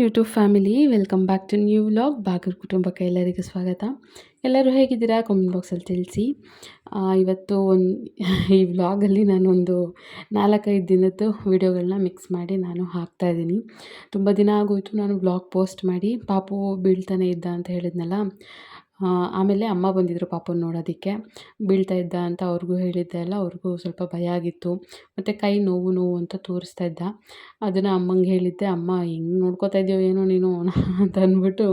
YouTube family welcome back to new vlog ಬಾಗರ್ ಕುಟುಂಬಕ್ಕೆ ಎಲ್ಲರಿಗೂ ಸ್ವಾಗತ. ಎಲ್ಲರೂ ಹೇಗಿದ್ದೀರಾ? ಕಾಮೆಂಟ್ ಬಾಕ್ಸಲ್ಲಿ ತಿಳಿಸಿ. ಇವತ್ತು ಒಂದು ಈ ವ್ಲಾಗಲ್ಲಿ ನಾನೊಂದು ನಾಲ್ಕೈದು ದಿನದ್ದು ವೀಡಿಯೋಗಳನ್ನ ಮಿಕ್ಸ್ ಮಾಡಿ ನಾನು ಹಾಕ್ತಾ ಇದ್ದೀನಿ. ತುಂಬ ದಿನ ಆಗೋಯಿತು. ನಾನು ವ್ಲಾಗ್ ಪೋಸ್ಟ್ ಮಾಡಿ. ಪಾಪು ಬೀಳ್ತಾನೆ ಇದ್ದ ಅಂತ ಹೇಳಿದ್ನಲ್ಲ. ಆಮೇಲೆ ಅಮ್ಮ ಬಂದಿದ್ದರು ಪಾಪನ ನೋಡೋದಕ್ಕೆ. ಬೀಳ್ತಾ ಇದ್ದ ಅಂತ ಅವ್ರಿಗೂ ಹೇಳಿದ್ದೆ ಅಲ್ಲ, ಅವ್ರಿಗೂ ಸ್ವಲ್ಪ ಭಯ ಆಗಿತ್ತು. ಮತ್ತು ಕೈ ನೋವು ನೋವು ಅಂತ ತೋರಿಸ್ತಾ ಇದ್ದ. ಅದನ್ನು ಅಮ್ಮಂಗೆ ಹೇಳಿದ್ದೆ, ಅಮ್ಮ, ಹೆಂಗೆ ನೋಡ್ಕೋತಾ ಇದೆಯೋ ಏನೋ ನೀನು ಅಂತ ಅಂದ್ಬಿಟ್ಟು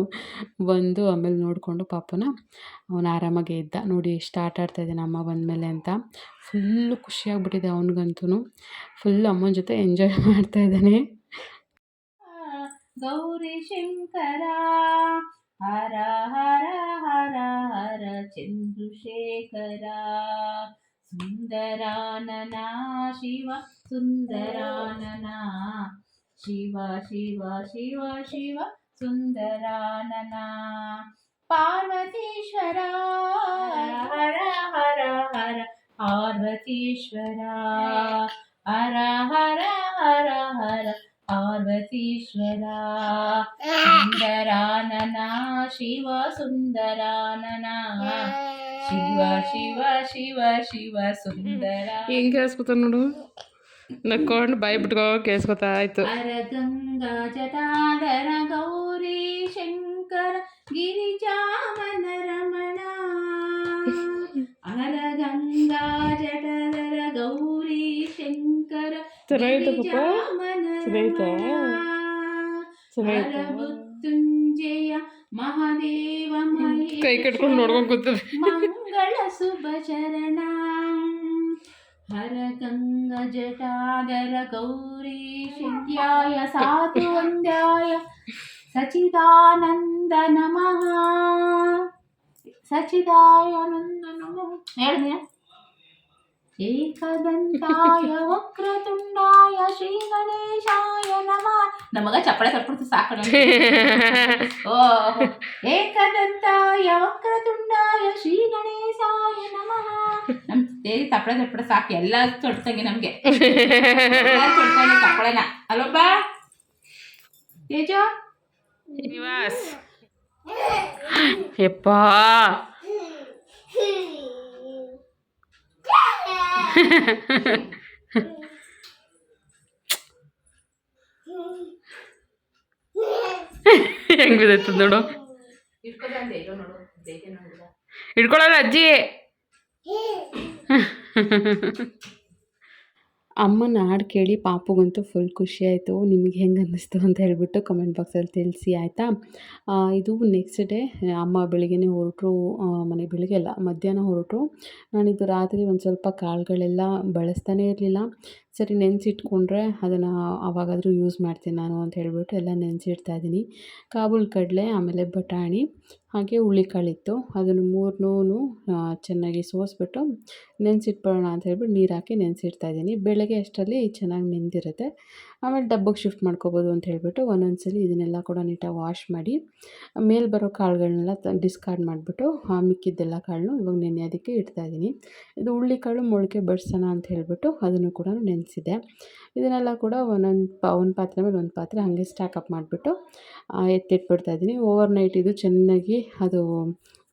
ಬಂದು ಆಮೇಲೆ ನೋಡಿಕೊಂಡು ಪಾಪನ ಅವನು ಆರಾಮಾಗೇ ಇದ್ದ. ನೋಡಿ ಎಷ್ಟು ಆಟ ಆಡ್ತಾ ಇದ್ದಾನೆ ಅಮ್ಮ ಬಂದಮೇಲೆ ಅಂತ. ಫುಲ್ಲು ಖುಷಿಯಾಗ್ಬಿಟ್ಟಿದೆ ಅವನಿಗಂತೂ ಫುಲ್ ಅಮ್ಮನ ಜೊತೆ ಎಂಜಾಯ್ ಮಾಡ್ತಾ ಇದ್ದಾನೆ. ಗೌರಿ ಶಂಕರ ಹರ ಹರ ಹರ ಹರ ಚಂದ್ರಶೇಖರ ಸುಂದರಾನನ ಶಿವ ಸುಂದರಾನನ ಶಿವ ಶಿವ ಶಿವ ಶಿವ ಸುಂದರಾನನ ಪಾರ್ವತೀಶ್ವರ ಹರ ಹರ ಹರ ಪಾರ್ವತೀಶ್ವರ ಹರ ಹರ ಹರ ಹರ ಪಾರ್ವತೀಶ್ವರ ಸುಂದರಾನನ ಶಿವ ಸುಂದರಾನನ ಶಿವ ಶಿವ ಶಿವ ಶಿವ ಸುಂದರ ಹೆಂಗೆ ಕೇಳಿಸ್ಕೊತ ನೋಡು ನಕ್ಕೊಂಡು ಬಾಯಿ ಬಿಟ್ಕೋ ಕೇಳಿಸ್ಕೊತಾ ಆಯ್ತು ಹರ ಗಂಗಾ ಜಟಾಧರ ಗೌರಿ ಶಂಕರ ಗಿರಿಜಾಮನ ರಮಣ ಹರ ಗಂಗಾ ಜಟರ ಗೌರಿ ಶಂಕರ ಮೃತ್ಯುಂಜಯ ಮಹಾದೇವ ಕೈ ಕಟ್ಕೊಂಡು ನೋಡ್ಕೊಂಡು ಕೂತದೆ ಮಂಗಳ ಶುಭ ಚರಣ ಹರ ಗಂಗ ಜಟಾಧರ ಗೌರಿ ಶಂಕ್ಯಾಯ ಸಾಧು ವಂದ್ಯಾಯ ಸಚಿದಾನಂದ ನಮಃ. ಸಚಿದಾಯಾನಂದ ನಮಃ ಹೇಳಿದ್ಯಾ ಏಕದಂತಾಯ ವಕ್ರತುಂಡಾಯ ಶ್ರೀ ಗಣೇಶಾಯ ನಮಃ. ನಮಗ ಚಪ್ಪಳೆ ತಪ್ಪಿಡ್ತು ಸಾಕು. ಓ ಏಕದಂತಾಯ ವಕ್ರತುಂಡಾಯ ಶ್ರೀ ಗಣೇಶಾಯ ನಮಃ. ನಮ್ ಸೇರಿ ತಪ್ಪಳೆ ತಪ್ಪಳೆ ಸಾಕು. ಎಲ್ಲ ತೊಡ್ತಂಗೆ ನಮಗೆ. ತೊಡ್ತಂಗೆ ತಪ್ಪಳೆನ ಅಲ್ಲೊಬ್ಬ ತೇಜೋ. ನಿವಾಸ್. ಯಪ್ಪ ಹೆಂಗ್ ಬಿದ್ದೈತದ ನೋಡು ಇಟ್ಕೊಬಂದೆ ಇರೋ ನೋಡು ದೇಹ ನೋಡಿದ ಹಿಡ್ಕೊಳ್ಳೋಣ ಅಜ್ಜಿ ಅಮ್ಮನ ಹಾಡು ಕೇಳಿ ಪಾಪುಗಂತೂ ಫುಲ್ ಖುಷಿ ಆಯಿತು. ನಿಮಗೆ ಹೆಂಗೆ ಅನ್ನಿಸ್ತು ಅಂತ ಹೇಳಿಬಿಟ್ಟು ಕಮೆಂಟ್ ಬಾಕ್ಸಲ್ಲಿ ತಿಳಿಸಿ, ಆಯಿತಾ? ಇದು ನೆಕ್ಸ್ಟ್ ಡೇ ಅಮ್ಮ ಬೆಳಿಗ್ಗೆನೇ ಹೊರಟರು. ಮನೆ ಬೆಳಿಗ್ಗೆ ಅಲ್ಲ, ಮಧ್ಯಾಹ್ನ ಹೊರಟರು. ನಾನಿದು ರಾತ್ರಿ ಒಂದು ಸ್ವಲ್ಪ ಕಾಳುಗಳೆಲ್ಲ ಬಳಸ್ತಾನೇ ಇರಲಿಲ್ಲ. ಸರಿ ನೆನೆಸಿಟ್ಕೊಂಡ್ರೆ ಅದನ್ನು ಆವಾಗಾದರೂ ಯೂಸ್ ಮಾಡ್ತೀನಿ ನಾನು ಅಂತ ಹೇಳ್ಬಿಟ್ಟು ಎಲ್ಲ ನೆನೆಸಿಡ್ತಾ ಇದ್ದೀನಿ. ಕಾಬೂಲ್ ಕಡಲೆ, ಆಮೇಲೆ ಬಟಾಣಿ, ಹಾಗೆ ಹುಳಿಕಾಳಿತ್ತು. ಅದನ್ನು ಮೂರನ್ನೂ ಚೆನ್ನಾಗಿ ಸೋಸಿಬಿಟ್ಟು ನೆನೆಸಿಟ್ಬಿಡೋಣ ಅಂತ ಹೇಳ್ಬಿಟ್ಟು ನೀರು ಹಾಕಿ ನೆನೆಸಿಡ್ತಾ ಇದ್ದೀನಿ. ಬೆಳಗ್ಗೆ ಅಷ್ಟರಲ್ಲಿ ಚೆನ್ನಾಗಿ ನೆಂದಿರುತ್ತೆ. ಆಮೇಲೆ ಡಬ್ಬಕ್ಕೆ ಶಿಫ್ಟ್ ಮಾಡ್ಕೋಬೋದು ಅಂತ ಹೇಳಿಬಿಟ್ಟು ಒಂದೊಂದ್ಸಲಿ ಸಲ ಇದನ್ನೆಲ್ಲ ಕೂಡ ನೀಟಾಗಿ ವಾಶ್ ಮಾಡಿ, ಮೇಲೆ ಬರೋ ಕಾಳುಗಳನ್ನೆಲ್ಲ ಡಿಸ್ಕಾರ್ಡ್ ಮಾಡಿಬಿಟ್ಟು, ಆ ಮಿಕ್ಕಿದ್ದೆಲ್ಲ ಕಾಳನ್ನು ಇವಾಗ ನೆನೆಯೋದಕ್ಕೆ ಇಡ್ತಾ ಇದ್ದೀನಿ. ಇದು ಹುಳ್ಳಿಕಾಳು ಮೊಳಕೆ ಬಡ್ಸೋಣ ಅಂತ ಹೇಳಿಬಿಟ್ಟು ಅದನ್ನು ಕೂಡ ನೆನೆಸಿದೆ. ಇದನ್ನೆಲ್ಲ ಕೂಡ ಒಂದೊಂದು ಪಾ, ಒಂದು ಪಾತ್ರೆ ಮೇಲೆ ಒಂದು ಪಾತ್ರೆ ಹಾಗೆ ಸ್ಟ್ಯಾಕಪ್ ಮಾಡಿಬಿಟ್ಟು ಎತ್ತಿಟ್ಬಿಡ್ತಾ ಇದ್ದೀನಿ. ಓವರ್ ನೈಟ್ ಇದು ಚೆನ್ನಾಗಿ ಅದು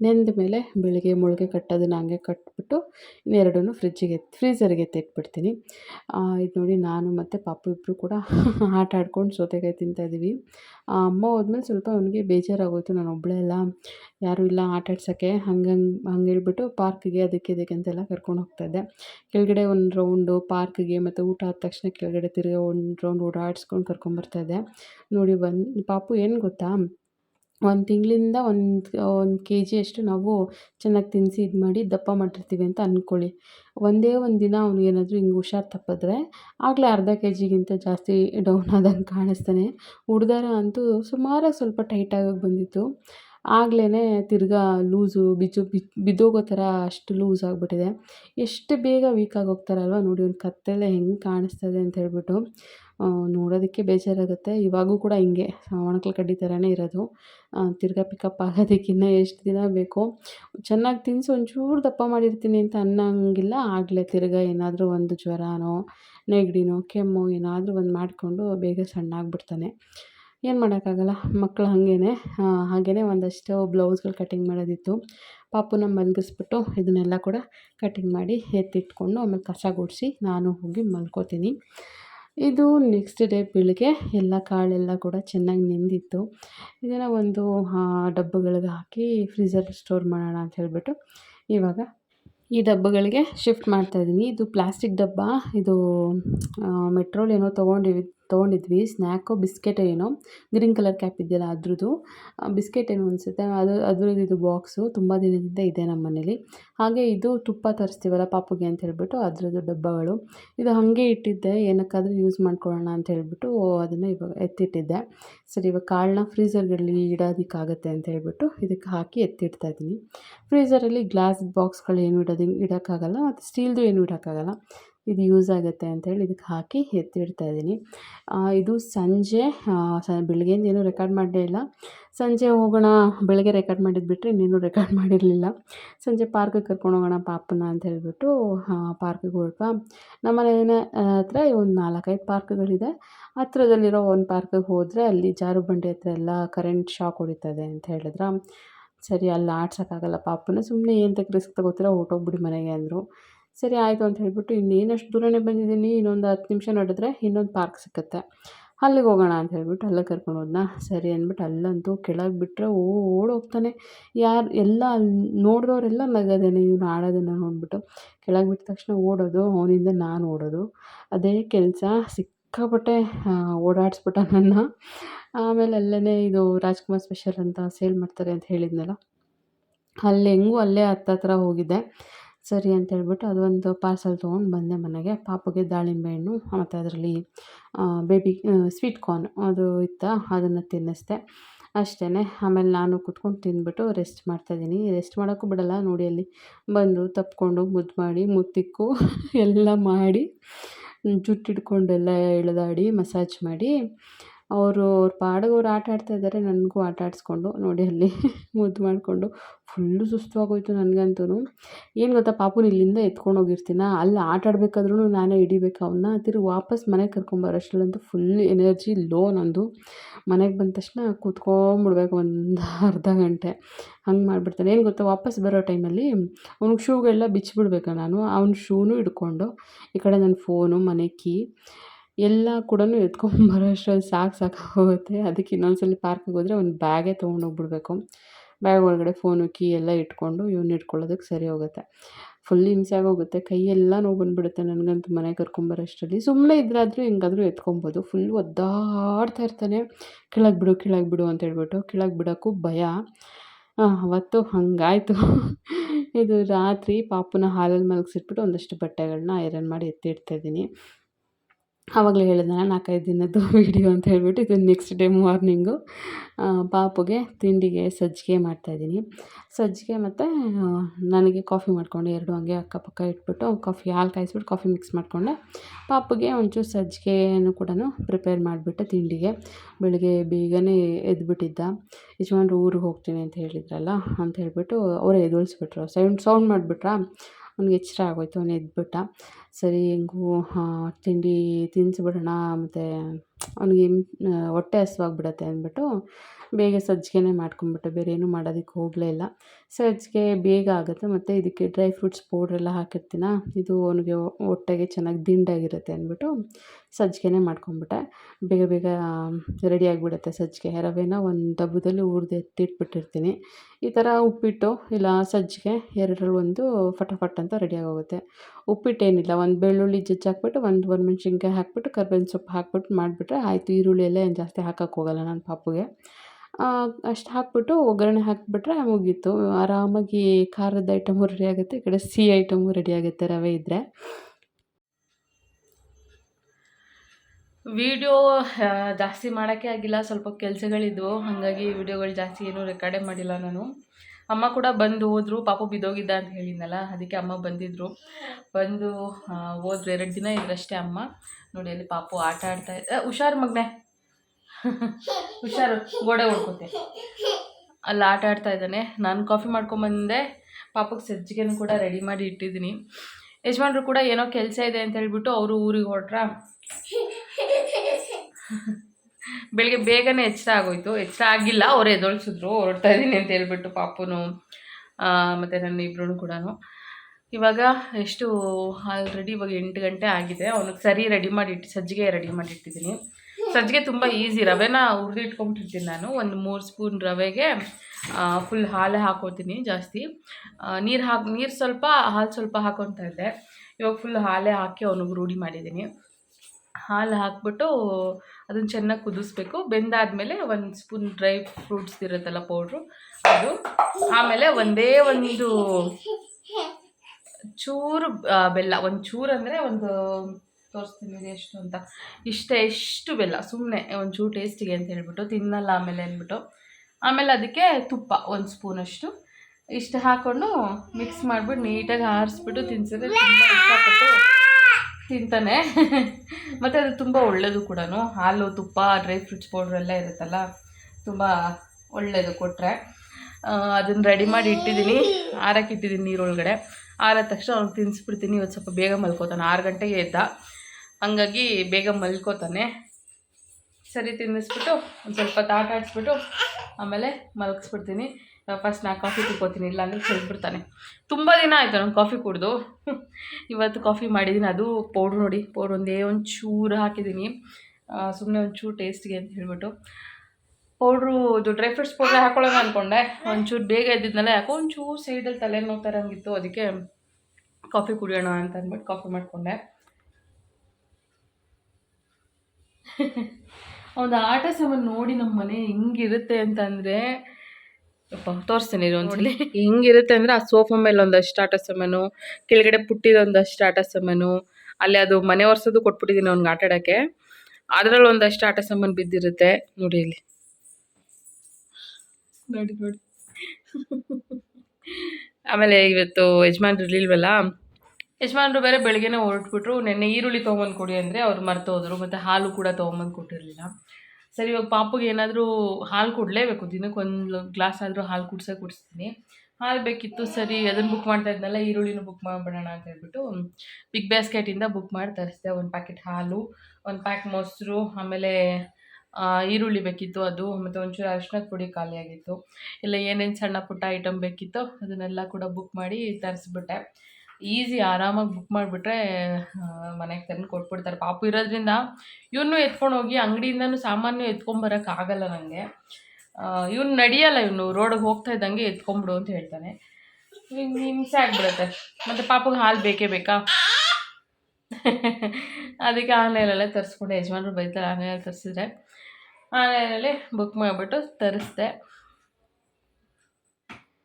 ನೆಂದ ಮೇಲೆ ಬೆಳಿಗ್ಗೆ ಮೊಳಕೆ ಕಟ್ಟೋದನ್ನು ಹಂಗೆ ಕಟ್ಬಿಟ್ಟು ಇನ್ನೆರಡನ್ನೂ ಫ್ರಿಜ್ಜಿಗೆ ಫ್ರೀಝರ್ಗೆ ಎತ್ತಿಟ್ಬಿಡ್ತೀನಿ. ಇದು ನೋಡಿ ನಾನು ಮತ್ತು ಪಾಪು ಇಬ್ಬರು ಕೂಡ ಆಟ ಆಡ್ಕೊಂಡು ಸೌತೆಕಾಯಿ ತಿಂತಾಯಿದ್ದೀವಿ ಅಮ್ಮ ಹೋದ್ಮೇಲೆ ಸ್ವಲ್ಪ ಅವನಿಗೆ ಬೇಜಾರಾಗೋಯ್ತು. ನಾನು ಒಬ್ಬಳೇ ಅಲ್ಲ, ಯಾರೂ ಇಲ್ಲ, ಆಟ ಆಡ್ಸೋಕ್ಕೆ ಹಂಗಂಗೆ ಹಂಗೆ ಹೇಳ್ಬಿಟ್ಟು ಪಾರ್ಕಿಗೆ ಅದಕ್ಕೆ ಇದಕ್ಕೆ ಅಂತೆಲ್ಲ ಕರ್ಕೊಂಡು ಹೋಗ್ತಾಯಿದ್ದೆ ಕೆಳಗಡೆ ಒಂದು ರೌಂಡು ಪಾರ್ಕಿಗೆ ಮತ್ತು ಊಟ ಆದ ತಕ್ಷಣ ಕೆಳಗಡೆ ತಿರುಗಿ ಒಂದು ರೌಂಡ್ ಓಡಾಡಿಸ್ಕೊಂಡು ಕರ್ಕೊಂಬರ್ತಾಯಿದ್ದೆ ನೋಡಿ ಬಂದು ಪಾಪು ಏನು ಗೊತ್ತಾ? ಒಂದು ತಿಂಗಳಿಂದ ಒಂದು ಒಂದು ಕೆ ಜಿಯಷ್ಟು ನಾವು ಚೆನ್ನಾಗಿ ತಿನ್ನಿಸಿ ಇದು ಮಾಡಿ ದಪ್ಪ ಮಾಡಿರ್ತೀವಿ ಅಂತ ಅಂದ್ಕೊಳ್ಳಿ ಒಂದೇ ಒಂದು ದಿನ ಅವ್ನು ಏನಾದರೂ ಹಿಂಗೆ ಹುಷಾರು ತಪ್ಪಿದ್ರೆ ಆಗಲೇ ಅರ್ಧ ಕೆ ಜಿಗಿಂತ ಜಾಸ್ತಿ ಡೌನ್ ಆದಂಗೆ ಕಾಣಿಸ್ತಾನೆ. ಹುಡ್ದಾರ ಅಂತೂ ಸುಮಾರಾಗಿ ಸ್ವಲ್ಪ ಟೈಟಾಗಿ ಬಂದಿತ್ತು. ಆಗ್ಲೇ ತಿರ್ಗಾ ಲೂಸು ಬಿಚ್ಚು ಬಿದ್ದೋಗೋ ಥರ ಅಷ್ಟು ಲೂಸ್ ಆಗಿಬಿಟ್ಟಿದೆ. ಎಷ್ಟು ಬೇಗ ವೀಕಾಗಿ ಹೋಗ್ತಾರಲ್ವ ನೋಡಿ ಒಂದು ಕತ್ತಲೆ ಹೆಂಗೆ ಕಾಣಿಸ್ತದೆ ಅಂತ ಹೇಳ್ಬಿಟ್ಟು. ನೋಡೋದಕ್ಕೆ ಬೇಜಾರಾಗುತ್ತೆ. ಇವಾಗೂ ಕೂಡ ಹಿಂಗೆ ಒಣಕಲ್ ಕಡ್ಡಿ ಥರನೇ ಇರೋದು. ತಿರ್ಗಾ ಪಿಕಪ್ ಆಗೋದಕ್ಕೆ ಇನ್ನೂ ಎಷ್ಟು ದಿನ ಬೇಕು? ಚೆನ್ನಾಗಿ ತಿನ್ಸಿ ಒಂಚೂರು ದಪ್ಪ ಮಾಡಿರ್ತೀನಿ ಅಂತ ಅನ್ನೋಂಗಿಲ್ಲ. ಆಗಲೇ ತಿರ್ಗಾ ಏನಾದರೂ ಒಂದು ಜ್ವರನೋ, ನೆಗಡಿನೋ, ಕೆಮ್ಮು ಏನಾದರೂ ಒಂದು ಮಾಡಿಕೊಂಡು ಬೇಗ ಸಣ್ಣ ಆಗಿಬಿಡ್ತಾನೆ ಏನು ಮಾಡೋಕ್ಕಾಗಲ್ಲ? ಮಕ್ಕಳು ಹಾಗೇ ಹಾಗೆಯೇ ಒಂದಷ್ಟು ಬ್ಲೌಸ್ಗಳು ಕಟಿಂಗ್ ಮಾಡೋದಿತ್ತು. ಪಾಪುನ ಮಲಗಿಸ್ಬಿಟ್ಟು ಇದನ್ನೆಲ್ಲ ಕೂಡ ಕಟಿಂಗ್ ಮಾಡಿ ಎತ್ತಿಟ್ಕೊಂಡು ಆಮೇಲೆ ಕಸ ಗುಡಿಸಿ ನಾನು ಹೋಗಿ ಮಲ್ಕೋತೀನಿ. ಇದು ನೆಕ್ಸ್ಟ್ ಡೇ ಬೆಳಗ್ಗೆ ಎಲ್ಲ ಕಾಳೆಲ್ಲ ಕೂಡ ಚೆನ್ನಾಗಿ ನೆಂದಿತ್ತು. ಇದನ್ನು ಒಂದು ಡಬ್ಬಗಳಿಗೆ ಹಾಕಿ ಫ್ರೀಝರ್ ಸ್ಟೋರ್ ಮಾಡೋಣ ಅಂತ ಹೇಳಿಬಿಟ್ಟು ಇವಾಗ ಈ ಡಬ್ಬಗಳಿಗೆ ಶಿಫ್ಟ್ ಮಾಡ್ತಾಯಿದ್ದೀನಿ ಇದು ಪ್ಲಾಸ್ಟಿಕ್ ಡಬ್ಬ, ಇದು ಮೆಟ್ರೋಲ್ ಏನೋ ತೊಗೊಂಡಿವಿ ತೊಗೊಂಡಿದ್ವಿ. ಸ್ನ್ಯಾಕು, ಬಿಸ್ಕೆಟ್ ಏನೋ, ಗ್ರೀನ್ ಕಲರ್ ಕ್ಯಾಪ್ ಇದೆಯಲ್ಲ ಅದ್ರದ್ದು ಬಿಸ್ಕೆಟ್ ಏನೋ ಅನಿಸುತ್ತೆ. ಅದು, ಅದ್ರದ್ದು ಇದು ಬಾಕ್ಸು. ತುಂಬ ದಿನದಿಂದ ಇದೆ ನಮ್ಮ ಮನೇಲಿ. ಹಾಗೆ ಇದು ತುಪ್ಪ ತರಿಸ್ತೀವಲ್ಲ ಪಾಪುಗೆ ಅಂತ ಹೇಳ್ಬಿಟ್ಟು ಅದ್ರದ್ದು ಡಬ್ಬಗಳು. ಇದು ಹಾಗೆ ಇಟ್ಟಿದ್ದೆ. ಏನಕ್ಕಾದರೂ ಯೂಸ್ ಮಾಡ್ಕೊಳ್ಳೋಣ ಅಂತ ಹೇಳ್ಬಿಟ್ಟು ಅದನ್ನು ಇವಾಗ ಎತ್ತಿಟ್ಟಿದ್ದೆ. ಸರಿ, ಇವಾಗ ಕಾಳನ್ನ ಫ್ರೀಸರ್ಗಳಲ್ಲಿ ಇಡೋದಕ್ಕಾಗತ್ತೆ ಅಂತ ಹೇಳ್ಬಿಟ್ಟು ಇದಕ್ಕೆ ಹಾಕಿ ಎತ್ತಿಡ್ತಾ ಇದ್ದೀನಿ. ಫ್ರೀಸರಲ್ಲಿ ಗ್ಲಾಸ್ ಬಾಕ್ಸ್ಗಳು ಏನು ಇಡೋದು ಇಡೋಕ್ಕಾಗಲ್ಲ. ಮತ್ತು ಸ್ಟೀಲ್ದು ಏನು ಇಡೋಕ್ಕಾಗಲ್ಲ. ಇದು ಯೂಸ್ ಆಗುತ್ತೆ ಅಂತೇಳಿ ಇದಕ್ಕೆ ಹಾಕಿ ಎತ್ತಿಡ್ತಾ ಇದ್ದೀನಿ. ಇದು ಸಂಜೆ ಬೆಳಗ್ಗೆಯಿಂದ ಏನೂ ರೆಕಾರ್ಡ್ ಮಾಡಲೇ ಇಲ್ಲ. ಸಂಜೆ ಹೋಗೋಣ, ಬೆಳಗ್ಗೆ ರೆಕಾರ್ಡ್ ಮಾಡಿದ್ದು ಬಿಟ್ಟರೆ ಇನ್ನೇನು ರೆಕಾರ್ಡ್ ಮಾಡಿರಲಿಲ್ಲ. ಸಂಜೆ ಪಾರ್ಕಿಗೆ ಕರ್ಕೊಂಡು ಹೋಗೋಣ ಪಾಪನ ಅಂತ ಹೇಳಿಬಿಟ್ಟು ಪಾರ್ಕಿಗೆ ಹೊರಟ್ವಾ ನಮ್ಮ ಮನೆ ಹತ್ರ ಒಂದು ನಾಲ್ಕೈದು ಪಾರ್ಕ್ಗಳಿದೆ. ಹತ್ರದಲ್ಲಿರೋ ಒಂದು ಪಾರ್ಕಿಗೆ ಹೋದರೆ ಅಲ್ಲಿ ಜಾರು ಬಂಡಿ ಹತ್ರ ಎಲ್ಲ ಕರೆಂಟ್ ಶಾಕ್ ಹೊಡಿತದೆ ಅಂತ ಹೇಳಿದ್ರು. ಸರಿ, ಅಲ್ಲಿ ಆಡ್ಸೋಕ್ಕಾಗಲ್ಲ ಪಾಪನ. ಸುಮ್ಮನೆ ಏನಕ್ಕೆ ರಿಸ್ಕ್ ತಗೋತೀರ ಹೊರ್ಟೋಗ್ಬಿಡಿ ಮನೆಗೆ ಅಂದರು. ಸರಿ ಆಯಿತು ಅಂತ ಹೇಳಿಬಿಟ್ಟು ಇನ್ನೇನಷ್ಟು ದೂರನೇ ಬಂದಿದ್ದೀನಿ, ಇನ್ನೊಂದು ಹತ್ತು ನಿಮಿಷ ನೋಡಿದ್ರೆ ಇನ್ನೊಂದು ಪಾರ್ಕ್ ಸಿಕ್ಕತ್ತೆ. ಅಲ್ಲಿಗೆ ಹೋಗೋಣ ಅಂತ ಹೇಳ್ಬಿಟ್ಟು ಅಲ್ಲೇ ಕರ್ಕೊಂಡು ಹೋದ್ನ? ಸರಿ ಅಂದ್ಬಿಟ್ಟು ಅಲ್ಲಂತೂ ಕೆಳಗೆ ಬಿಟ್ಟರೆ ಓಡೋಗ್ತಾನೆ. ಯಾರು, ಎಲ್ಲ ಅಲ್ಲಿ ನೋಡಿದವರೆಲ್ಲ ನಗೋದೇನೆ, ಇವ್ನು ಆಡೋದನ್ನು ನೋಡಿಬಿಟ್ಟು ಕೆಳಗೆ ಬಿಟ್ಟ ತಕ್ಷಣ ಓಡೋದು, ಅವನಿಂದ ನಾನು ಓಡೋದು. ಅದೇ ಕೆಲಸ, ಸಿಕ್ಕಾಪಟ್ಟೆ ಓಡಾಡಿಸ್ಬಿಟ್ಟ ನನ್ನ. ಆಮೇಲೆ ಅಲ್ಲೇ ಇದು ರಾಜ್ಕುಮಾರ್ ಸ್ಪೆಷಲ್ ಅಂತ ಸೇಲ್ ಮಾಡ್ತಾರೆ ಅಂತ ಹೇಳಿದ್ನಲ್ಲ. ಅಲ್ಲಿ ಹೆಂಗೂ ಅಲ್ಲೇ ಹತ್ತತ್ರ ಹೋಗಿದ್ದೆ. ಸರಿ ಅಂತ ಹೇಳ್ಬಿಟ್ಟು ಅದೊಂದು ಪಾರ್ಸಲ್ ತೊಗೊಂಡು ಬಂದೆ ಮನೆಗೆ. ಪಾಪುಗೆ ದಾಳಿಂಬೆ ಹಣ್ಣು ಮತ್ತು ಅದರಲ್ಲಿ ಬೇಬಿ ಸ್ವೀಟ್ ಕಾರ್ನ್ ಅದು ಇತ್ತ, ಅದನ್ನು ತಿನ್ನಿಸ್ದೆ. ಅಷ್ಟೇ ಆಮೇಲೆ ನಾನು ಕುತ್ಕೊಂಡು ತಿಂದ್ಬಿಟ್ಟು ರೆಸ್ಟ್ ಮಾಡ್ತಾಯಿದ್ದೀನಿ ರೆಸ್ಟ್ ಮಾಡೋಕ್ಕೂ ಬಿಡೋಲ್ಲ. ನೋಡಿ ಅಲ್ಲಿ ಬಂದು ತಪ್ಪಿಕೊಂಡು ಮುದ್ದು ಮಾಡಿ, ಮುತ್ತಿಕ್ಕು ಎಲ್ಲ ಮಾಡಿ ಜುಟ್ಟು ಹಿಡ್ಕೊಂಡೆಲ್ಲ ಎಳೆದಾಡಿ ಮಸಾಜ್ ಮಾಡಿ ಅವರು ಅವ್ರ ಪಾಡಿಗೆ ಅವ್ರು ಆಟ ಆಡ್ತಾ ಇದ್ದಾರೆ, ನನಗೂ ಆಟ ಆಡಿಸ್ಕೊಂಡು ನೋಡಿ ಅಲ್ಲಿ ಮುದ್ದು ಮಾಡಿಕೊಂಡು ಫುಲ್ಲು ಸುಸ್ತಾಗೋಯ್ತು ನನಗಂತೂ. ಏನು ಗೊತ್ತಾ, ಪಾಪುನ ಇಲ್ಲಿಂದ ಎತ್ಕೊಂಡು ಹೋಗಿರ್ತೀನ? ಅಲ್ಲಿ ಆಟ ಆಡಬೇಕಾದ್ರೂ ನಾನೇ ಹಿಡಿಬೇಕು ಅವನ್ನ ತಿರುಗಿ ವಾಪಸ್ ಮನೆಗೆ ಕರ್ಕೊಂಬರೋಷ್ಟರಲ್ಲಂತೂ ಫುಲ್ ಎನರ್ಜಿ ಲೋ ನಂದು. ಮನೆಗೆ ಬಂದ ತಕ್ಷಣ ಕೂತ್ಕೊಂಬಿಡ್ಬೇಕು ಒಂದು ಅರ್ಧ ಗಂಟೆ. ಹಂಗೆ ಮಾಡಿಬಿಡ್ತಾನೆ. ಏನು ಗೊತ್ತಾ, ವಾಪಸ್ ಬರೋ ಟೈಮಲ್ಲಿ ಅವ್ನಿಗೆ ಶೂಗಳೆಲ್ಲ ಬಿಚ್ಚಿಬಿಡ್ಬೇಕು ನಾನು. ಅವ್ನ ಶೂನು ಹಿಡ್ಕೊಂಡು ಈ ಕಡೆ ನನ್ನ ಫೋನು ಮನೆ ಕೀ ಎಲ್ಲ ಕೂಡ ಎತ್ಕೊಂಬರೋ ಅಷ್ಟ್ರಲ್ಲಿ ಸಾಕು ಸಾಕಾಗೋಗುತ್ತೆ. ಅದಕ್ಕೆ ಇನ್ನೊಂದು ಸಲ ಪಾರ್ಕಿಗೆ ಹೋದರೆ ಒಂದು ಬ್ಯಾಗೇ ತೊಗೊಂಡೋಗ್ಬಿಡ್ಬೇಕು ಬ್ಯಾಗ್ ಒಳಗಡೆ ಫೋನು ಕೀ ಎಲ್ಲ ಇಟ್ಕೊಂಡು ಇವ್ನ ಇಟ್ಕೊಳ್ಳೋದಕ್ಕೆ ಸರಿ ಹೋಗುತ್ತೆ. ಫುಲ್ ಹಿಂಸೆ ಆಗೋಗುತ್ತೆ. ಕೈಯೆಲ್ಲ ನೋವು ಬಂದುಬಿಡುತ್ತೆ ನನಗಂತೂ ಮನೆಗೆ ಕರ್ಕೊಂಬರೋಷ್ಟರಲ್ಲಿ ಸುಮ್ಮನೆ ಇದ್ರಾದರೂ ಹೆಂಗಾದರೂ ಎತ್ಕೊಬೋದು. ಫುಲ್ ಒದ್ದಾಡ್ತಾ ಇರ್ತಾನೆ. ಕೆಳಗೆ ಬಿಡು ಕೆಳಗೆ ಬಿಡು ಅಂತ ಹೇಳ್ಬಿಟ್ಟು ಕೆಳಗೆ ಬಿಡೋಕ್ಕೂ ಭಯ. ಅವತ್ತು ಹಂಗಾಯಿತು. ಇದು ರಾತ್ರಿ ಪಾಪುನ ಹಾಲಲ್ಲಿ ಮಲಗಿಸಿಟ್ಬಿಟ್ಟು ಒಂದಷ್ಟು ಬಟ್ಟೆಗಳನ್ನ ಐರನ್ ಮಾಡಿ ಎತ್ತಿಡ್ತಾಯಿದ್ದೀನಿ ಆವಾಗಲೇ ಹೇಳಿದ್ನಲ್ಲ, ನಾಲ್ಕೈದು ದಿನದ್ದು ವೀಡಿಯೋ ಅಂತ ಹೇಳಿಬಿಟ್ಟು ಇದು ನೆಕ್ಸ್ಟ್ ಡೇ ಮಾರ್ನಿಂಗು ಪಾಪುಗೆ ತಿಂಡಿಗೆ ಸಜ್ಜಿಗೆ ಮಾಡ್ತಾಯಿದ್ದೀನಿ ಸಜ್ಜಿಗೆ ಮತ್ತು ನನಗೆ ಕಾಫಿ ಮಾಡಿಕೊಂಡು ಎರಡು ಹಂಗೆ ಅಕ್ಕಪಕ್ಕ ಇಟ್ಬಿಟ್ಟು ಕಾಫಿ ಹಾಲು ಕಾಯಿಸ್ಬಿಟ್ಟು ಕಾಫಿ ಮಿಕ್ಸ್ ಮಾಡಿಕೊಂಡೆ ಪಾಪುಗೆ ಒಂಚೂರು ಸಜ್ಜಿಗೆನೂ ಕೂಡ ಪ್ರಿಪೇರ್ ಮಾಡಿಬಿಟ್ಟು ತಿಂಡಿಗೆ ಬೆಳಗ್ಗೆ ಬೇಗನೆ ಎದ್ದುಬಿಟ್ಟಿದ್ದ ಯಜಮಾನ್ರು ಊರಿಗೆ ಹೋಗ್ತೀನಿ ಅಂತ ಹೇಳಿದ್ರಲ್ಲ, ಅಂತ ಹೇಳ್ಬಿಟ್ಟು ಅವರೇ ಎದುರಿಸ್ಬಿಟ್ರು ಸೌಂಡ್ ಸೌಂಡ್ ಮಾಡಿಬಿಟ್ರಾ? ಅವ್ನಿಗೆ ಎಚ್ಚರ ಆಗೋಯ್ತು, ಅವ್ನು ಎದ್ಬಿಟ್ಟ. ಸರಿ, ಹೆಂಗೂ ತಿಂಡಿ ತಿನ್ನಿಸ್ಬಿಡೋಣ ಮತ್ತು ಅವ್ನಿಗೆ ಹೊಟ್ಟೆ ಹಸ್ವಾಗ್ಬಿಡತ್ತೆ ಅಂದ್ಬಿಟ್ಟು ಬೇಗ ಸಜ್ಜಿಗೆನೇ ಮಾಡ್ಕೊಂಬಿಟ್ಟೆ, ಬೇರೆ ಏನೂ ಮಾಡೋದಕ್ಕೆ ಹೋಗಲೇ ಇಲ್ಲ. ಸಜ್ಜಿಗೆ ಬೇಗ ಆಗುತ್ತೆ, ಮತ್ತು ಇದಕ್ಕೆ ಡ್ರೈ ಫ್ರೂಟ್ಸ್ ಪೌಡ್ರೆಲ್ಲ ಹಾಕಿರ್ತೀನ, ಇದು ಅವನಿಗೆ ಹೊಟ್ಟೆಗೆ ಚೆನ್ನಾಗಿ ದಿಂಡಾಗಿರುತ್ತೆ ಅಂದ್ಬಿಟ್ಟು ಸಜ್ಜಿಗೆನೇ ಮಾಡ್ಕೊಂಬಿಟ್ಟೆ. ಬೇಗ ಬೇಗ ರೆಡಿ ಆಗಿಬಿಡುತ್ತೆ ಸಜ್ಜಿಗೆ. ರವೆನ ಒಂದು ಡಬ್ಬದಲ್ಲಿ ಹುರ್ದು ಎತ್ತಿಟ್ಬಿಟ್ಟಿರ್ತೀನಿ. ಈ ಥರ ಉಪ್ಪಿಟ್ಟು, ಇಲ್ಲ ಸಜ್ಜಿಗೆ ಎರಡರಲ್ಲಿ ಒಂದು ಫಟಾಫಟ್ ಅಂತ ರೆಡಿ ಆಗೋಗುತ್ತೆ. ಉಪ್ಪಿಟ್ಟೇನಿಲ್ಲ, ಒಂದು ಬೆಳ್ಳುಳ್ಳಿ ಜಜ್ಜಿ ಹಾಕ್ಬಿಟ್ಟು, ಒಂದು ಮೆಣಸಿನ್ಕಾಯಿ ಹಾಕ್ಬಿಟ್ಟು, ಕರ್ಬೇವಿನ ಸೊಪ್ಪು ಹಾಕ್ಬಿಟ್ಟು ಮಾಡಿಬಿಟ್ರೆ ಆಯಿತು. ಈರುಳ್ಳಿ ಎಲ್ಲ ಏನು ಜಾಸ್ತಿ ಹಾಕೋಕ್ಕೆ ಹೋಗಲ್ಲ ನನ್ನ ಪಾಪುಗೆ. ಅಷ್ಟು ಹಾಕ್ಬಿಟ್ಟು ಒಗ್ಗರಣೆ ಹಾಕಿಬಿಟ್ರೆ ಮುಗೀತು. ಆರಾಮಾಗಿ ಖಾರದ ಐಟಮು ರೆಡಿ ಆಗುತ್ತೆ. ಈ ಕಡೆ ಸಿಹಿ ಐಟಮು ರೆಡಿ ಆಗುತ್ತೆ ರವೆ ಇದ್ದರೆ ವಿಡಿಯೋ ಜಾಸ್ತಿ ಮಾಡೋಕ್ಕೆ ಆಗಿಲ್ಲ. ಸ್ವಲ್ಪ ಕೆಲಸಗಳಿದ್ವು. ಹಾಗಾಗಿ ವಿಡಿಯೋಗಳು ಜಾಸ್ತಿ ಏನೂ ರೆಕಾರ್ಡೇ ಮಾಡಿಲ್ಲ ನಾನು. ಅಮ್ಮ ಕೂಡ ಬಂದು ಹೋದರು. ಪಾಪು ಬಿದ್ದೋಗಿದ್ದ ಅಂತ ಹೇಳಿದ್ನಲ್ಲ, ಅದಕ್ಕೆ ಅಮ್ಮ ಬಂದಿದ್ದರು ಬಂದು ಹೋದ್ರು. ಎರಡು ದಿನ ಇದ್ರಷ್ಟೇ ಅಮ್ಮ. ನೋಡಿ, ಅಲ್ಲಿ ಪಾಪು ಆಟ ಆಡ್ತಾ ಇದ್ದ. ಹುಷಾರು ಮಗ್ನೆ. ಹುಷಾರು. ಗೋಡೆ ಹೊಡ್ಕೊತೆ. ಅಲ್ಲಿ ಆಟ ಆಡ್ತಾ ಇದ್ದಾನೆ. ನಾನು ಕಾಫಿ ಮಾಡ್ಕೊಂಬಂದೆ. ಪಾಪಕ್ಕೆ ಸಜ್ಜಿಗೆನೂ ಕೂಡ ರೆಡಿ ಮಾಡಿ ಇಟ್ಟಿದ್ದೀನಿ. ಯಜಮಾನ್ರು ಕೂಡ ಏನೋ ಕೆಲಸ ಇದೆ ಅಂತ ಹೇಳ್ಬಿಟ್ಟು ಅವರು ಊರಿಗೆ ಹೊರಟ್ರ. ಬೆಳಿಗ್ಗೆ ಬೇಗನೆ ಎಚ್ಚರ ಆಗೋಯ್ತು. ಎಚ್ಚರ ಆಗಿಲ್ಲ, ಅವ್ರು ಎದೊಳ್ಸಿದ್ರು ಹೊರಡ್ತಾ ಇದ್ದೀನಿ ಅಂತ ಹೇಳ್ಬಿಟ್ಟು ಪಾಪುನು ಮತ್ತು ನನ್ನ ಇಬ್ರು ಕೂಡ ಇವಾಗ ಎಷ್ಟು ಆಲ್ರೆಡಿ ಇವಾಗ ಎಂಟು ಗಂಟೆ ಆಗಿದೆ. ಅವನಿಗೆ ಸರಿ ರೆಡಿ ಮಾಡಿಟ್ಟು ಸಜ್ಜಿಗೆ ರೆಡಿ ಮಾಡಿ ಇಟ್ಟಿದ್ದೀನಿ. ಸಜ್ಜಿಗೆ ತುಂಬ ಈಸಿ ರವೆನ ಹುರಿದು ಇಟ್ಕೊಂಬಿಟ್ಟಿರ್ತೀನಿ ನಾನು. ಒಂದು ಮೂರು ಸ್ಪೂನ್ ರವೆಗೆ ಫುಲ್ ಹಾಲು ಹಾಕೋತೀನಿ ಜಾಸ್ತಿ. ನೀರು ಹಾಕಿ, ನೀರು ಸ್ವಲ್ಪ, ಹಾಲು ಸ್ವಲ್ಪ ಹಾಕೊತಾ ಇದ್ದೆ. ಇವಾಗ ಫುಲ್ ಹಾಲೇ ಹಾಕಿ ಅವನಿಗೆ ರೂಢಿ ಮಾಡಿದ್ದೀನಿ. ಹಾಲು ಹಾಕ್ಬಿಟ್ಟು ಅದನ್ನು ಚೆನ್ನಾಗಿ ಕುದಿಸ್ಬೇಕು. ಬೆಂದಾದಮೇಲೆ ಒಂದು ಸ್ಪೂನ್ ಡ್ರೈ ಫ್ರೂಟ್ಸ್ ಇರುತ್ತಲ್ಲ ಪೌಡ್ರು, ಅದು. ಆಮೇಲೆ ಒಂದೇ ಒಂದು ಚೂರು ಬೆಲ್ಲ. ಒಂದು ಚೂರು ಅಂದರೆ ಒಂದು, ತೋರಿಸ್ತೀನಿ ಎಷ್ಟು ಅಂತ. ಇಷ್ಟ ಎಷ್ಟು ಬೆಲ್ಲ. ಸುಮ್ಮನೆ ಒಂದು ಚೂರು ಟೇಸ್ಟಿಗೆ ಅಂತ ಹೇಳ್ಬಿಟ್ಟು ತಿನ್ನಲ್ಲ ಆಮೇಲೆ ಅಂದ್ಬಿಟ್ಟು. ಆಮೇಲೆ ಅದಕ್ಕೆ ತುಪ್ಪ ಒಂದು ಸ್ಪೂನಷ್ಟು. ಇಷ್ಟು ಹಾಕ್ಕೊಂಡು ಮಿಕ್ಸ್ ಮಾಡಿಬಿಟ್ಟು ನೀಟಾಗಿ ಆರಿಸ್ಬಿಟ್ಟು ತಿನ್ಸಿದ್ರೆ ತುಂಬ ಇಷ್ಟಪಟ್ಟು ತಿಂತಾನೆ. ಮತ್ತು ಅದು ತುಂಬ ಒಳ್ಳೆಯದು ಕೂಡ ಹಾಲು, ತುಪ್ಪ ಡ್ರೈ ಫ್ರೂಟ್ಸ್ ಪೌಡ್ರ್ ಎಲ್ಲ ಇರುತ್ತಲ್ಲ, ತುಂಬ ಒಳ್ಳೆಯದು ಕೊಟ್ಟರೆ ಅದನ್ನು ರೆಡಿ ಮಾಡಿ ಇಟ್ಟಿದ್ದೀನಿ. ಆರಕ್ಕೆ ಇಟ್ಟಿದ್ದೀನಿ ನೀರೊಳಗಡೆ. ಆರಾದ ತಕ್ಷಣ ಅವ್ನಿಗೆ ತಿನ್ನಿಸ್ಬಿಡ್ತೀನಿ ಇವತ್ತು ಸ್ವಲ್ಪ ಬೇಗ ಮಲ್ಕೋತಾನೆ. ಆರು ಗಂಟೆಗೆ ಎದ್ದ. ಹಂಗಾಗಿ ಬೇಗ ಮಲ್ಕೋತಾನೆ. ಸರಿ, ತಿನ್ನಿಸ್ಬಿಟ್ಟು ಒಂದು ಸ್ವಲ್ಪ ತಾಟ ಆಡಿಸ್ಬಿಟ್ಟು ಆಮೇಲೆ ಮಲಗಿಸ್ಬಿಡ್ತೀನಿ. ಫಸ್ಟ್ ನಾ ಕಾಫಿ ಕುಡ್ಕೋತೀನಿ ಇಲ್ಲಾಂದರೆ ಚೆಲ್ಬಿಡ್ತಾನೆ ತುಂಬ ದಿನ ಆಯಿತು ನಾನು ಕಾಫಿ ಕುಡಿದು. ಇವತ್ತು ಕಾಫಿ ಮಾಡಿದ್ದೀನಿ ಅದು ಪೌಡ್ರ್ ನೋಡಿ ಪೌಡ್ರ್ ಒಂದೇ ಒಂದು ಚೂರು ಹಾಕಿದ್ದೀನಿ ಸುಮ್ಮನೆ ಒಂಚೂರು ಚೂರು ಟೇಸ್ಟಿಗೆ ಅಂತ ಹೇಳ್ಬಿಟ್ಟು. ಪೌಡ್ರು ಇದು ಡ್ರೈ ಫ್ರೂಟ್ಸ್ ಪೌಡ್ರ್ ಹಾಕೊಳ್ಳೋಣ ಅಂದ್ಕೊಂಡೆ ಒಂಚೂರು ಬೇಗ ಎದ್ದಿದ್ನಲ್ಲ ಯಾಕೋ ಒಂಚೂರು ಸೈಡಲ್ಲಿ ತಲೆ ಥರಂಗಿತ್ತು ಅದಕ್ಕೆ ಕಾಫಿ ಕುಡಿಯೋಣ ಅಂತ ಅಂದ್ಬಿಟ್ಟು ಕಾಫಿ ಮಾಡಿಕೊಂಡೆ. ಒಂದು ಆಟ ಸಾಮಾನು ನೋಡಿ ನಮ್ಮ ಮನೆ ಹೆಂಗಿರುತ್ತೆ ಅಂತಂದರೆ ತೋರಿಸ್ತೀನಿ ಒಂದ್ಸಲಿ. ಹೆಂಗಿರುತ್ತೆ ಅಂದರೆ ಆ ಸೋಫಾ ಮೇಲೆ ಒಂದಷ್ಟು ಟಾಟಾ ಸಾಮಾನು ಕೆಳಗಡೆ ಒಂದಷ್ಟು ಆಟ ಸಾಮಾನು ಅಲ್ಲಿ ಅದು ಮನೆ ಒರೆಸೋದು ಕೊಟ್ಬಿಟ್ಟಿದ್ದೀನಿ ಅವ್ನಿಗೆ ಆಟ ಆಡೋಕ್ಕೆ. ಅದರಲ್ಲಿ ಒಂದಷ್ಟು ಟಾಟಾ ಸಾಮಾನು ಬಿದ್ದಿರುತ್ತೆ. ನೋಡಿ ಇಲ್ಲಿ. ನೋಡಿ ನೋಡಿ. ಆಮೇಲೆ ಇವತ್ತು ಯಜಮಾನ್ರು ಇರ್ಲಿಲ್ವಲ್ಲ? ಯಜಮಾನ್ರು ಬೇರೆ ಬೆಳಗ್ಗೆನೇ ಹೊರಟ್ಬಿಟ್ರು. ನೆನ್ನೆ ಈರುಳ್ಳಿ ತೊಗೊಂಬಂದು ಕೊಡಿ ಅಂದರೆ ಅವ್ರು ಮರ್ತು ಹೋದರು ಮತ್ತು ಹಾಲು ಕೂಡ ತೊಗೊಂಬಂದು ಕೊಟ್ಟಿರಲಿಲ್ಲ. ಸರಿ, ಇವಾಗ ಪಾಪುಗೆ ಏನಾದರೂ ಹಾಲು ಕೊಡಲೇಬೇಕು. ದಿನಕ್ಕೆ ಒಂದು ಗ್ಲಾಸ್ ಆದರೂ ಹಾಲು ಕುಡ್ಸೇ ಕುಡಿಸ್ತೀನಿ. ಹಾಲು ಬೇಕಿತ್ತು, ಸರಿ, ಅದನ್ನು ಬುಕ್ ಮಾಡ್ತಾ ಇದ್ನಲ್ಲ, ಈರುಳ್ಳಿನೂ ಬುಕ್ ಮಾಡಿಬಿಡೋಣ ಅಂತ ಹೇಳ್ಬಿಟ್ಟು ಬಿಗ್ ಬ್ಯಾಸ್ಕೆಟಿಂದ ಬುಕ್ ಮಾಡಿ ತರಿಸಿದೆ. ಒಂದು ಪ್ಯಾಕೆಟ್ ಹಾಲು, ಒಂದು ಪ್ಯಾಕ್ ಮೊಸರು, ಆಮೇಲೆ ಈರುಳ್ಳಿ ಬೇಕಿತ್ತು ಅದು, ಮತ್ತು ಒಂಚೂರು ಅರಿಶಿನ ಪುಡಿ ಖಾಲಿಯಾಗಿತ್ತು ಇಲ್ಲ, ಏನೇನು ಸಣ್ಣ ಪುಟ್ಟ ಐಟಮ್ ಬೇಕಿತ್ತೋ ಅದನ್ನೆಲ್ಲ ಕೂಡ ಬುಕ್ ಮಾಡಿ ತರಿಸ್ಬಿಟ್ಟೆ. ಈಸಿ ಆರಾಮಾಗಿ ಬುಕ್ ಮಾಡಿಬಿಟ್ರೆ ಮನೆಗೆ ತಂದು ಕೊಟ್ಬಿಡ್ತಾರೆ. ಪಾಪು ಇರೋದ್ರಿಂದ ಇವನು ಎತ್ಕೊಂಡು ಹೋಗಿ ಅಂಗಡಿಯಿಂದನೂ ಸಾಮಾನು ಎತ್ಕೊಂಬರೋಕ್ಕಾಗಲ್ಲ ನನಗೆ ಇವನು ನಡೆಯಲ್ಲ ಇವನು, ರೋಡಿಗೆ ಹೋಗ್ತಾ ಇದ್ದಂಗೆ ಎತ್ಕೊಂಬಿಡು ಅಂತ ಹೇಳ್ತಾನೆ. ಹಿಂಸೆ ಆಗಿಬಿಡುತ್ತೆ ಮತ್ತು ಪಾಪಗೆ ಹಾಲು ಬೇಕೇ ಬೇಕಾ? ಅದಕ್ಕೆ ಆನ್ಲೈನಲ್ಲೇ ತರಿಸ್ಕೊಂಡೆ. ಯಜಮಾನ್ರು ಬೈತಾರೆ, ಆನ್ಲೈನಲ್ಲಿ ತರಿಸಿದ್ರೆ. ಆನ್ಲೈನಲ್ಲಿ ಬುಕ್ ಮಾಡಿಬಿಟ್ಟು ತರಿಸ್ದೆ.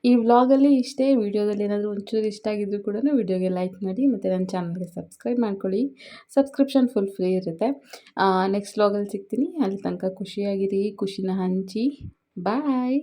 ಈ ವ್ಲಾಗಲ್ಲಿ ಇಷ್ಟೇ, ವಿಡಿಯೋದಲ್ಲಿ ಏನಾದರೂ ಒಂಚೂರು ಇಷ್ಟ ಆಗಿದ್ದರೂ ಕೂಡ ವಿಡಿಯೋಗೆ ಲೈಕ್ ಮಾಡಿ ಮತ್ತು ನನ್ನ ಚಾನಲ್ಗೆ ಸಬ್ಸ್ಕ್ರೈಬ್ ಮಾಡ್ಕೊಳ್ಳಿ. ಸಬ್ಸ್ಕ್ರಿಪ್ಷನ್ ಫುಲ್ ಫ್ರೀ ಇರುತ್ತೆ. ನೆಕ್ಸ್ಟ್ ವ್ಲಾಗಲ್ಲಿ ಸಿಗ್ತೀನಿ. ಅಲ್ಲಿ ತನಕ ಖುಷಿಯಾಗಿರಿ, ಖುಷಿನ ಹಂಚಿ. ಬಾಯ್